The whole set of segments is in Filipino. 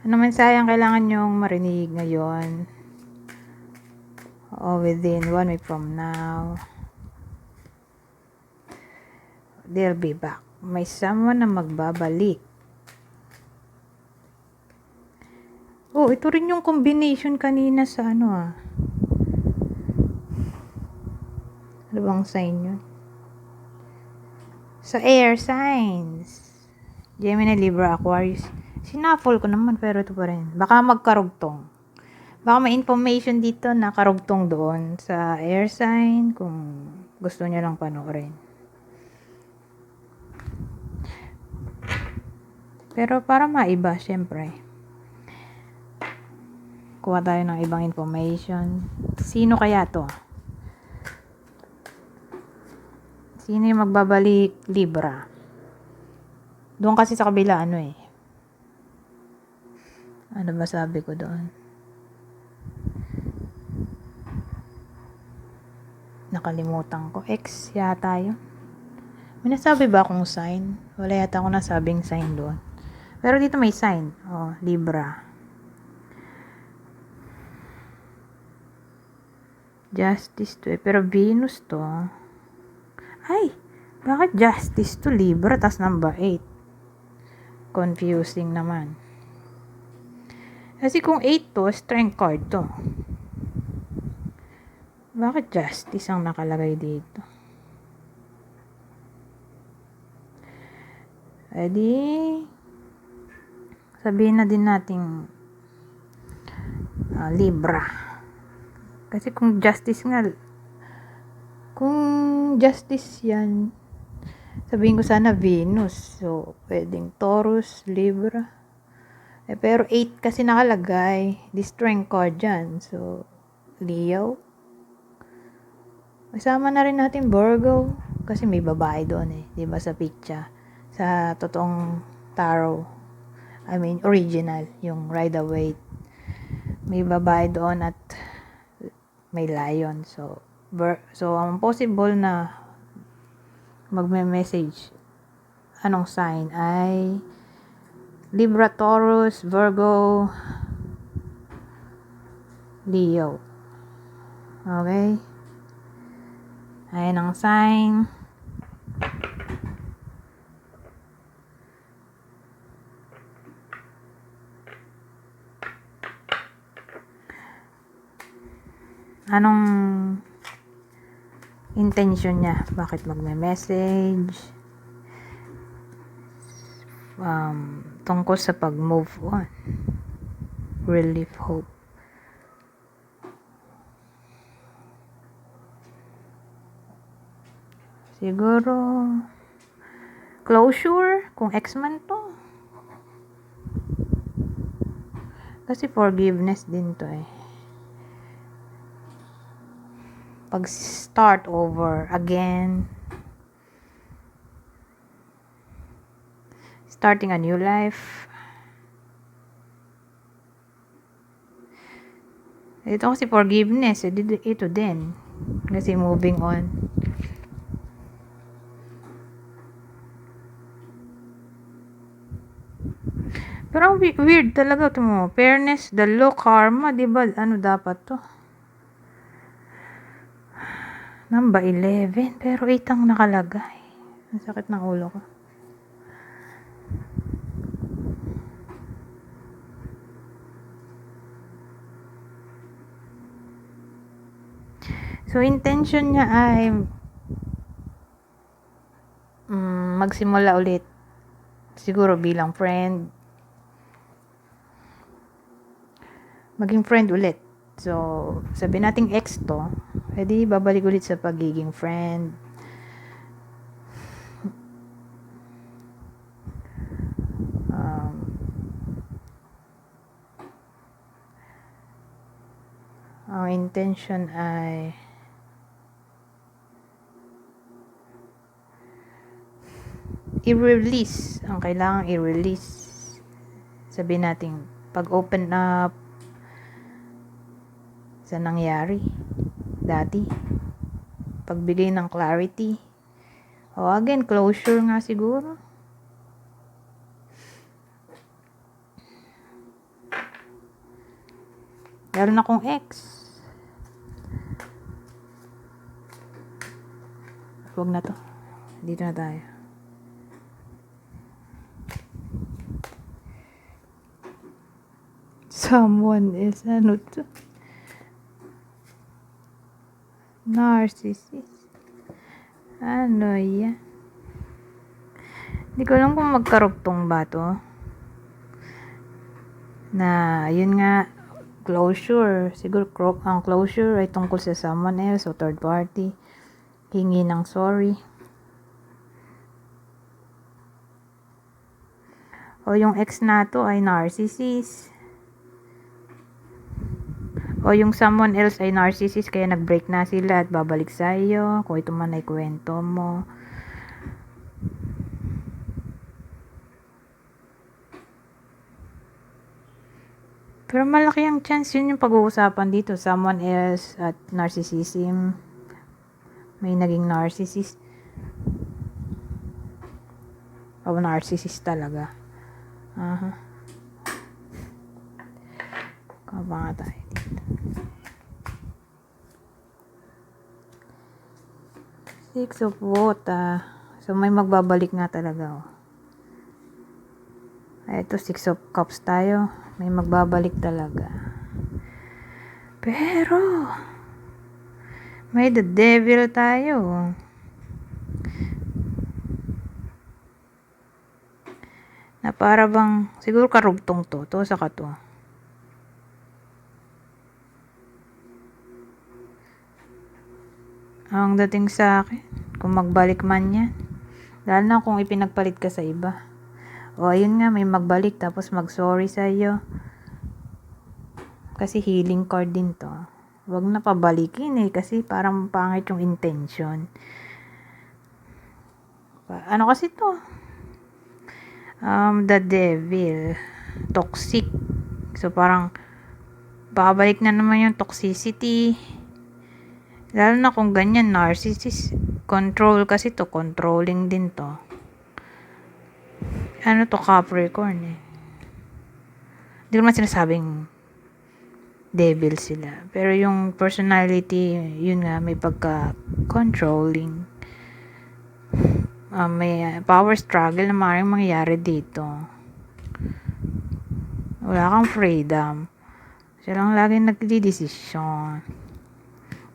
Ano man sayang kailangan nyong marinig ngayon? O within one week from now. They'll be back. May someone na magbabalik. Oh, ito rin yung combination kanina sa ano ah. Ano bang sign yun? Sa air signs. Gemini, Libra, Aquarius. Sinaffle ko naman pero ito pa rin. Baka magkarugtong. Baka may information dito na karugtong doon sa air sign kung gusto niyo lang panoorin. Pero para maiba, syempre. Kuha tayo ng ibang information. Sino kaya to? Sino yung magbabalik Libra? Doon kasi sa kabila, ano eh. Ano ba sabi ko doon? Nakalimutan ko. X yata yun. May nasabi ba akong sign? Wala yata akong nasabing sign doon. Pero dito may sign. Oh, Libra. Justice to eh. Pero Venus to. Ay! Bakit justice to Libra? Tas number 8. Confusing naman. Kasi kung 8 to, strength card to. Bakit justice ang nakalagay dito? Di, sabihin na din nating ah, Libra. Kasi kung justice nga, kung justice yan, sabihin ko sana Venus. So, pwedeng Taurus, Libra. Eh, pero 8 kasi nakalagay. Di strength card dyan. So, Leo. Kasama na rin natin Virgo. Kasi may babae doon eh. Di ba sa picture? Sa totoong tarot. I mean, original. Yung Ride Away. May babae doon at may lion. So, so ang possible na magme-message anong sign ay Libra, Taurus, Virgo, Leo. Okay? Ayan ang sign. Anong intention niya? Bakit magme-message? Um, tungkol sa pag-move on. Relief hope. Siguro, closure, kung ex-man to. Kasi forgiveness din to eh. Pag-start over again. Starting a new life. Ito kasi forgiveness. eh, Ito din. Kasi moving on. Pero ang we- weird talaga ito mo. Fairness, the law, karma, di ba? Ano dapat to? Number 11. Pero 8 ang nakalagay. Ang sakit ng ulo ko. So, intention niya ay mm, magsimula ulit. Siguro bilang friend. Maging friend ulit. So, sabi nating ex to, edi babalik ulit sa pagiging friend. Um, ang intention ay i-release. Ang kailangang i-release. Sabi natin pag open up. Sa nangyari. Dati. Pagbigay ng clarity. O again closure nga siguro. Lalo na kung ex. Huwag na to. Dito na tayo. Someone is ano to? Narcissist. Ano yan? Hindi ko alam kung magkarugtong ba to. Na, yun nga, closure. Siguro cro- ang closure ay tungkol sa someone else o third party. Hingi ng sorry. O yung ex na to ay narcissist. O yung someone else ay narcissist kaya nag-break na sila at babalik sa iyo. Kung ito man ay kwento mo. Pero malaki ang chance yun yung pag-uusapan dito. Someone else at narcissism. May naging narcissist. O narcissist talaga. Aha. Kaba nga tayo. Six of water. So, may magbabalik nga talaga, oh. Ito, six of cups tayo. May magbabalik talaga. Pero, may the devil tayo. Na para bang, siguro karugtong to. To sa to. Ang dating sa akin, kung magbalik man yan. Lalo na kung ipinagpalit ka sa iba. O ayun nga, may magbalik tapos mag-sorry sa iyo. Kasi healing card din to. Huwag na pabalikin eh, kasi parang pangit yung intention. Ano kasi to? Um, the devil. Toxic. So parang, babalik na naman yung toxicity. Lalo na kung ganyan, narcissist. Control kasi to, controlling din to. Ano to, Capricorn eh. Hindi ko naman sinasabing devil sila. Pero yung personality, yun nga, may pagka-controlling. Ah, may ah, power struggle na maaaring mangyayari dito. Wala kang freedom. Siya lang laging nagdidesisyon.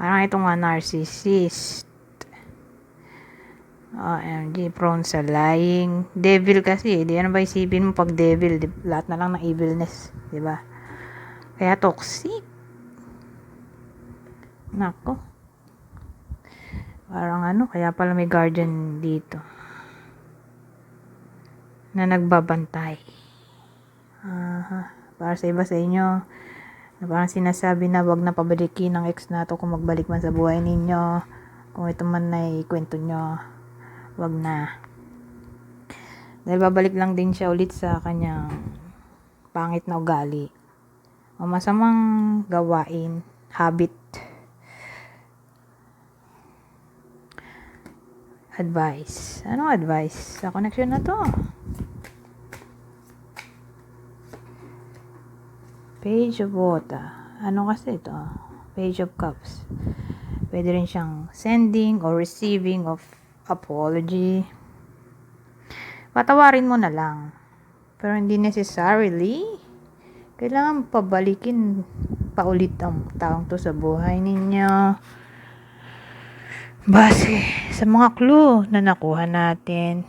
Parang ito nga narcissist. OMG, prone sa lying. Devil kasi, di ano ba isipin mo pag devil, di, lahat na lang ng evilness, di ba? Kaya toxic. Nako. Parang ano, kaya pala may guardian dito. Na nagbabantay. Aha. Para sa iba sa inyo, na parang sinasabi na wag na pabalikin ng ex na to kung magbalik man sa buhay ninyo. Kung ito man ay kwento nyo, wag na. Dahil babalik lang din siya ulit sa kanyang pangit na ugali. O masamang gawain, habit. Advice. Anong advice sa connection na to? Page of Water. Ano kasi ito? Page of Cups. Pwede rin siyang sending or receiving of apology. Patawarin mo na lang. Pero hindi necessarily kailangan pabalikin paulit ang taong to sa buhay ninyo. Base sa mga clue na nakuha natin.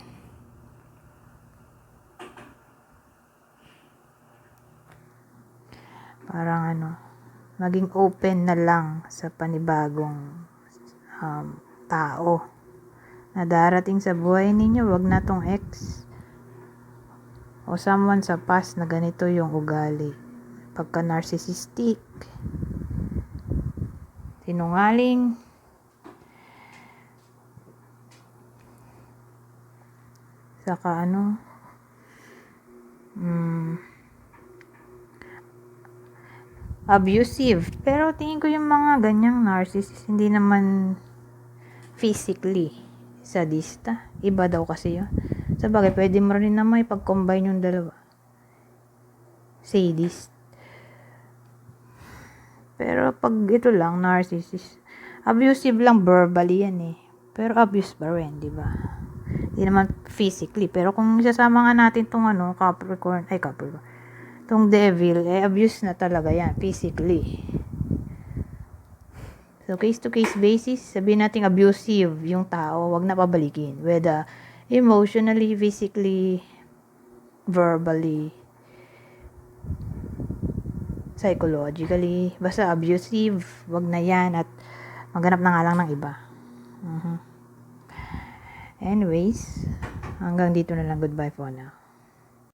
Parang ano, maging open na lang sa panibagong um, tao na darating sa buhay ninyo. Wag na tong ex o someone sa past na ganito yung ugali. Pagka narcissistic, sinungaling, saka ano, abusive. Pero tingin ko yung mga ganyang narcissist, hindi naman physically sadista. Iba daw kasi yun. Sa bagay, pwede mo rin naman ipag-combine yung dalawa. Sadist. Pero pag ito lang, narcissist, abusive lang verbally yan eh. Pero abuse pa rin, di ba? Hindi naman physically. Pero kung isasama nga natin tong ano, Capricorn, ay Capricorn, tong devil, eh abuse na talaga yan, physically. So, case-to-case basis, sabihin natin abusive yung tao, wag na pabalikin. Whether emotionally, physically, verbally, psychologically, basta abusive, wag na yan at maghanap na nga lang ng iba. Mhm. Anyways, hanggang dito na lang. Goodbye for now.